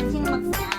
간식 먹자.